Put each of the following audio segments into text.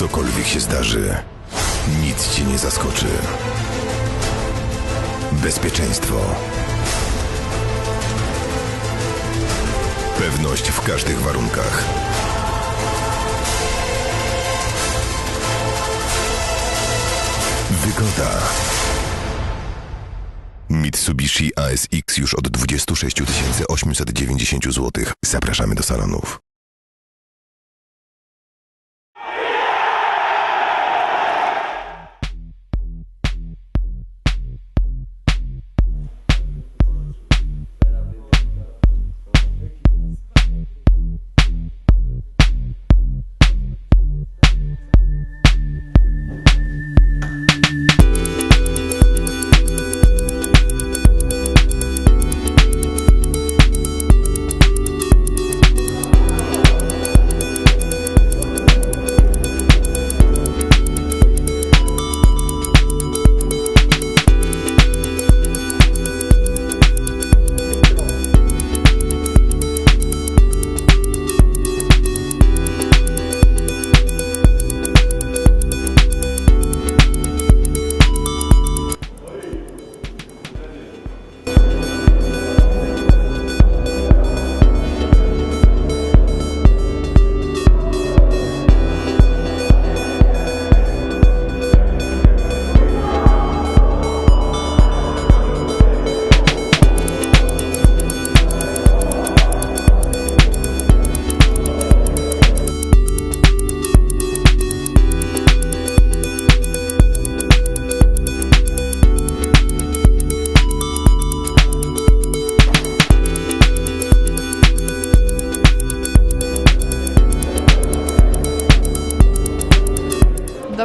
Cokolwiek się zdarzy, nic cię nie zaskoczy. Bezpieczeństwo. Pewność w każdych warunkach. Wygoda. Mitsubishi ASX już od 26 890 zł. Zapraszamy do salonów.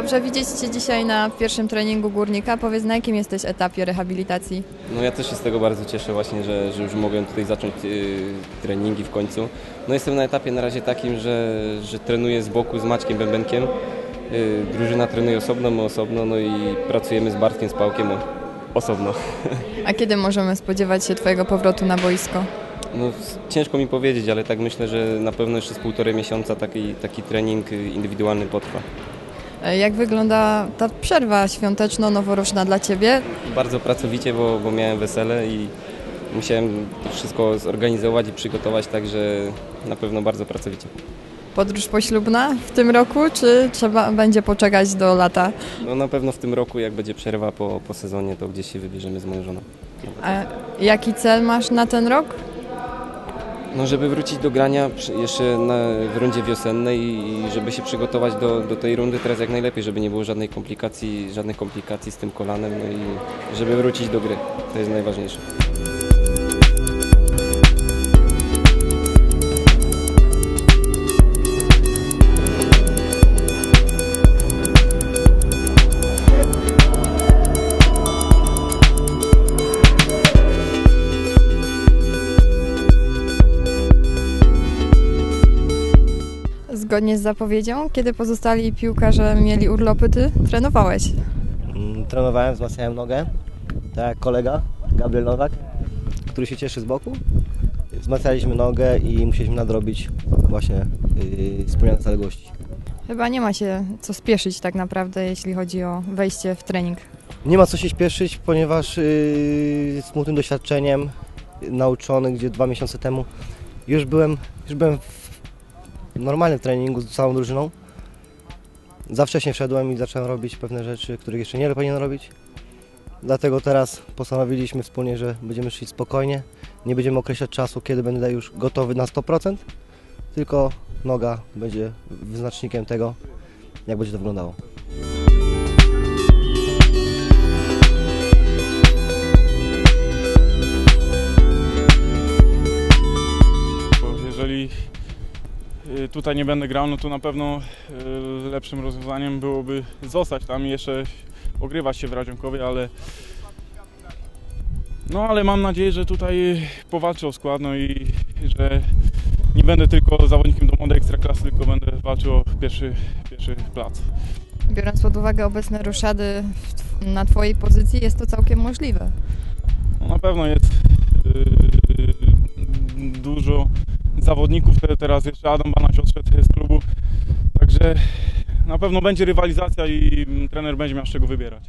Dobrze widzieć Cię dzisiaj na pierwszym treningu górnika. Powiedz, na jakim jesteś etapie rehabilitacji? No ja też się z tego bardzo cieszę właśnie, że, że już mogę tutaj zacząć y, treningi w końcu. No jestem na etapie na razie takim, że, że trenuję z boku z Maćkiem Bębenkiem. Y, drużyna trenuje osobno, my osobno, no i pracujemy z Bartkiem, z Pałkiem osobno. A kiedy możemy spodziewać się Twojego powrotu na boisko? No, ciężko mi powiedzieć, ale tak myślę, że na pewno jeszcze z półtorej miesiąca taki, taki trening y, indywidualny potrwa. E, Jak wygląda ta przerwa świąteczno-noworoczna dla Ciebie? Bardzo pracowicie, bo, bo miałem wesele i musiałem to wszystko zorganizować i przygotować, także na pewno bardzo pracowicie. Podróż poślubna w tym roku, czy trzeba będzie poczekać do lata? No na pewno w tym roku, jak będzie przerwa po, po sezonie, to gdzieś się wybierzemy z moją żoną. A jaki cel masz na ten rok? No żeby wrócić do grania jeszcze na, w rundzie wiosennej i żeby się przygotować do, do tej rundy teraz jak najlepiej, żeby nie było żadnej komplikacji, żadnych komplikacji z tym kolanem, no i żeby wrócić do gry. To jest najważniejsze. Zgodnie z zapowiedzią, kiedy pozostali piłkarze mieli urlopy, Ty trenowałeś. Mm, Trenowałem, wzmacniałem nogę, tak jak kolega Gabriel Nowak, który się cieszy z boku. Wzmacnialiśmy nogę i musieliśmy nadrobić właśnie yy, wspomniane zaległości. Chyba nie ma się co spieszyć tak naprawdę, jeśli chodzi o wejście w trening. Nie ma co się śpieszyć, ponieważ yy, smutnym doświadczeniem nauczony, gdzie dwa miesiące temu już byłem, już byłem w normalnym treningu z całą drużyną. Za wcześnie wszedłem i zacząłem robić pewne rzeczy, których jeszcze nie powinien robić. Dlatego teraz postanowiliśmy wspólnie, że będziemy szli spokojnie. Nie będziemy określać czasu, kiedy będę już gotowy na 100%, tylko noga będzie wyznacznikiem tego, jak będzie to wyglądało. Tutaj nie będę grał, no to na pewno y, lepszym rozwiązaniem byłoby zostać tam i jeszcze ogrywać się w Radzionkowie, ale no ale mam nadzieję, że tutaj powalczę o skład, no i że nie będę tylko zawodnikiem do młodej ekstraklasy, tylko będę walczył o pierwszy, pierwszy plac. Biorąc pod uwagę obecne roszady tw- na Twojej pozycji, jest to całkiem możliwe. No na pewno jest yy, dużo zawodników, te, teraz jeszcze Adam Banaś odszedł z klubu, także na pewno będzie rywalizacja i mm, trener będzie miał z czego wybierać.